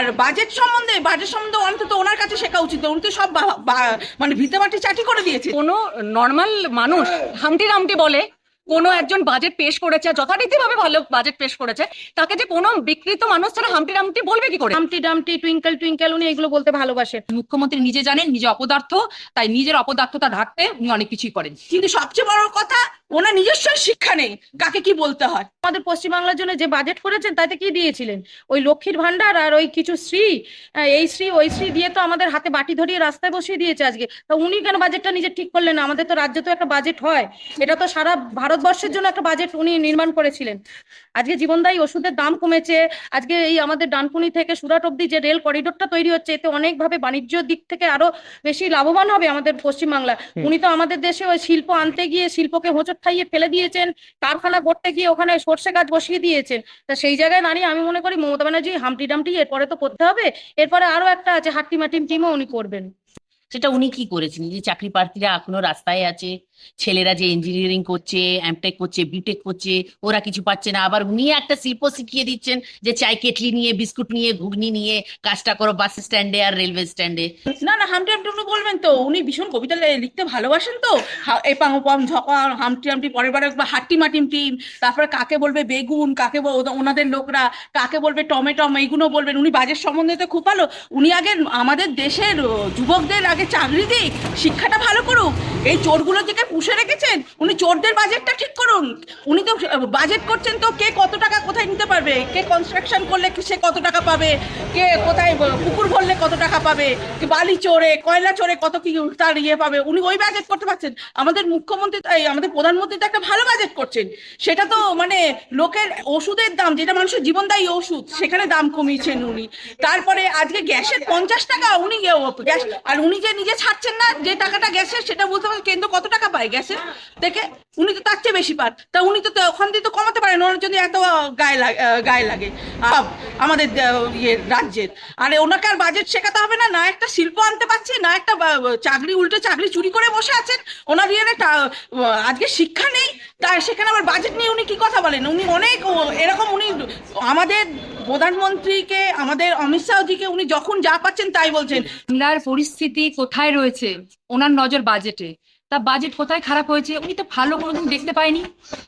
আর budget সম্বন্ধে budget সম্বন্ধে অন্তত ওনার কাছে শেখা উচিত। উনি তো সব মানে ভিতে মাটি চাটি করে দিয়েছে। কোনো নর্মাল মানুষ হামটি রামটি বলে কোনো একজন বাজেট পেশ করেছে যথারীতিভাবে ভালো বাজেট পেশ করেছে তাকে যে কোনো বিকৃত মানুষ ছাড়া হামটি রামটি বলবে কি করে? হামটি ডামটি টুইঙ্কেল টুইঙ্কেল উনি এগুলো বলতে ভালোবাসেন মুখ্যমন্ত্রী নিজে জানেন নিজে অপদার্থ তাই নিজের অপদার্থতা ঢাকতে উনি অনেক কিছুই করেন। কিন্তু সবচেয়ে বড় কথা ওনার নিজস্ব শিক্ষা নেই। কাকে কি বলতে হয়? আমাদের পশ্চিমবাংলার জন্য যে বাজেট করেছেন তাতে কি দিয়েছিলেন? ওই লক্ষ্মীর ভান্ডার আর ওই কিছু শ্রী এই শ্রী ওই শ্রী দিয়ে তো আমাদের হাতে বাটি ধরিয়ে রাস্তায় বসিয়ে দিয়েছে আজকে। তা উনি কেন বাজেটটা নিজে ঠিক করলেন না? আমাদের তো রাজ্যে তো একটা বাজেট হয়। এটা তো সারা ভারতবর্ষের জন্য একটা বাজেট উনি নির্মাণ করেছিলেন। আজকে জীবনদায়ী ওষুধের দাম কমেছে। আজকে এই আমাদের ডানকুনি থেকে সুরাট অব্দি যে রেল করিডোরটা তৈরি হচ্ছে এতে অনেকভাবে বাণিজ্য দিক থেকে আরও বেশি লাভবান হবে আমাদের পশ্চিমবাংলা। উনি তো আমাদের দেশে ওই শিল্প আনতে গিয়ে শিল্পকে হোঁচট খাইয়ে ফেলে দিয়েছেন। কারখানা করতে গিয়ে ওখানে সর্ষে গাছ বসিয়ে দিয়েছেন তা সেই জায়গায় দাঁড়িয়ে আমি মনে করি মমতা ব্যানার্জি হামটি ডামটি এরপরে তো করতে হবে। এরপরে আরও একটা আছে হাট্টি মাটিম টিমও উনি করবেন। সেটা উনি কি করেছেন? যে চাকরি প্রার্থীরা এখনও রাস্তায় আছে, ছেলেরা যে ইঞ্জিনিয়ারিং করছে এমটেক করছে বিটেক করছে, ওরা কিছু পাচ্ছে না। আবার উনি একটা শিল্প শিখিয়ে দিচ্ছেন যে চাই কেটলি নিয়ে, বিস্কুট নিয়ে, ঘুগনি নিয়ে, কাজটা করো বাস স্ট্যান্ডে আর রেলওয়ে স্ট্যান্ডে। না না, হামটি হামটি উনি বলবেন তো। উনি ভীষণ কবিতা লিখতে ভালোবাসেন তো। হা- এ পাং পাং ঝকা হামটি হামটি, পরের বারে একবার হাট্টি মাটিম টিম, তারপরে কাকে বলবে বেগুন, কাকে ওনাদের লোকরা, কাকে বলবে টমেটম, এইগুলো বলবেন। উনি বাজেট সম্বন্ধে তো খুব ভালো। উনি আগে আমাদের দেশের যুবকদের আগে চাকরি দিক শিক্ষাটা ভালো করুক এই চোরগুলো থেকে পুষে রেখেছেন? উনি চোরদের বাজেটটা ঠিক করুন। উনি তো বাজেট করছেন তো কে কত টাকা কোথায় নিতে পারবে? কে কনস্ট্রাকশন করলে সে কত টাকা পাবে? কে কোথায় পুকুর ভরলে কত টাকা পাবে? বালি চোরে কয়লা চোরে কত কি তার ইয়ে পাবে? উনি ওই বাজেট করতে পারছেন। আমাদের মুখ্যমন্ত্রী আমাদের প্রধানমন্ত্রী তো একটা ভালো বাজেট করছেন। সেটা তো মানে লোকের ওষুধের দাম, যেটা মানুষের জীবনদায়ী ওষুধ, সেখানে দাম কমিয়েছেন উনি। তারপরে আজকে গ্যাসের পঞ্চাশ টাকা উনি গে- গ্যাস আর উনি যে নিজে ছাড়ছেন না যে টাকাটা গ্যাসের, সেটা বলতে পারেন কেন্দ্র কত টাকা পায়? গ্যাসের থেকে উনি তো তার চেয়ে বেশি পান তা উনি তো ওখান দিয়ে তো কমাতে পারেন ওনার যদি এত গায়ে লাগে গায়ে লাগে। আমাদের ইয়ে রাজ্যের। আরে ওনাকে আর বাজেট শেখাতে হবে না না একটা শিল্প আনতে পারছে, না একটা চাকরি, উল্টে চাকরি চুরি করে বসে আছেন। ওনার ইয়ে আজকে শিক্ষা নেই তা সেখানে আবার বাজেট নিয়ে উনি কি কথা বলেন? উনি অনেক এরকম উনি আমাদের প্রধানমন্ত্রীকে, আমাদের অমিত শাহজিকে উনি যখন যা পাচ্ছেন তাই বলছেন। পরিস্থিতি কোথায় রয়েছে? ওনার নজর বাজেটে তা বাজেট কোথায় খারাপ হয়েছে? উনি তো ভালো কোনোদিন দেখতে পায়নি।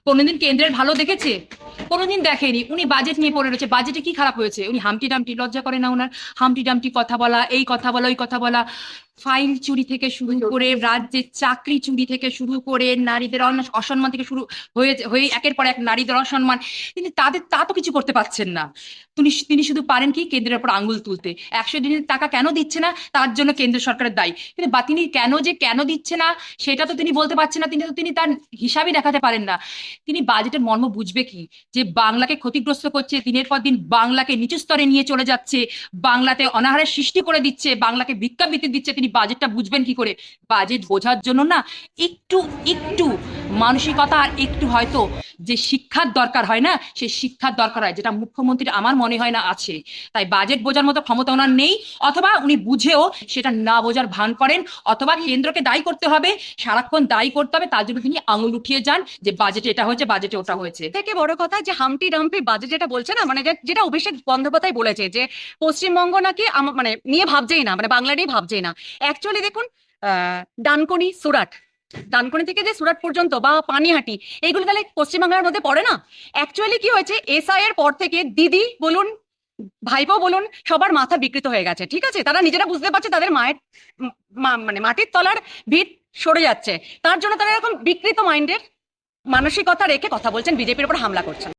কোনোদিন কেন্দ্রের ভালো দেখেছে? কোনোদিন দেখেনি। উনি বাজেট নিয়ে পড়ে রয়েছে। বাজেটে কি খারাপ হয়েছে? উনি হামটি ডামটি লজ্জা করে না ওনার হামটি ডামটি কথা বলা, এই কথা বলা, ওই কথা বলা। ফাইল চুরি থেকে শুরু করে রাজ্যের চাকরি চুরি থেকে শুরু করে নারীদের অসম্মান থেকে শুরু হয়ে হয়ে একের পর এক নারীদের অসম্মান। তিনি তাদের তা তো কিছু করতে পারছেন না। তিনি তিনি শুধু পারেন কি কেন্দ্রের উপর আঙ্গুল তুলতে। একশো দিনের টাকা কেন দিচ্ছে না? তার জন্য কেন্দ্র সরকারের দায়ী। কিন্তু বা তিনি কেন যে কেন দিচ্ছে না সেটা তো তিনি বলতে পারছেন না। তিনি তো তিনি তার হিসাবই দেখাতে পারেন না। তিনি বাজেটের মর্ম বুঝবে কি? যে বাংলাকে ক্ষতিগ্রস্ত করছে দিনের পর দিন বাংলাকে নিচু স্তরে নিয়ে চলে যাচ্ছে বাংলাতে অনাহারের সৃষ্টি করে দিচ্ছে বাংলাকে ভিক্ষাবৃত্তি দিচ্ছে। তিনি বাজেটটা বুঝবেন কি করে? বাজেট বোঝার জন্য না একটু একটু মানসিকতা আর একটু হয়তো যে শিক্ষার দরকার হয় না সেই শিক্ষার দরকার হয়, যেটা মুখ্যমন্ত্রীর আমার মনে হয় না আছে। তাই বাজেট বোঝার মতো ক্ষমতা ওনার নেই, অথবা উনি বুঝেও সেটা না বোঝার ভান করেন, অথবা কেন্দ্রকে দায়ী করতে হবে, সারাক্ষণ দায়ী করতে হবে, তার জন্য তিনি আঙুল উঠিয়ে যান যে বাজেটে এটা হয়েছে বাজেটে ওটা হয়েছে। থেকে বড় কথা যে হামটি ডাম্পি বাজেট যেটা বলছে না মানে যেটা অভিষেক বন্দ্যোপাধ্যায় বলেছে যে, পশ্চিমবঙ্গ নাকি মানে নিয়ে ভাবছেই না মানে বাংলা নিয়ে ভাবছেই না। অ্যাকচুয়ালি দেখুন ডানকুনি, সুরাট। ডানকুনি থেকে যে সুরাট পর্যন্ত বা পানিহাটি, এইগুলো তাহলে পশ্চিমবাংলার মধ্যে পড়ে না? অ্যাকচুয়ালি কি হয়েছে? এসআই এর পর থেকে দিদি বলুন, ভাইপো বলুন, সবার মাথা বিকৃত হয়ে গেছে, ঠিক আছে? তারা নিজেরা বুঝতে পারছে তাদের মায়ের মানে মাটির তলার ভিত সরে যাচ্ছে। তার জন্য তারা এরকম বিকৃত মাইন্ডের মানসিকতা রেখে কথা বলছেন, বিজেপির উপর হামলা করছেন।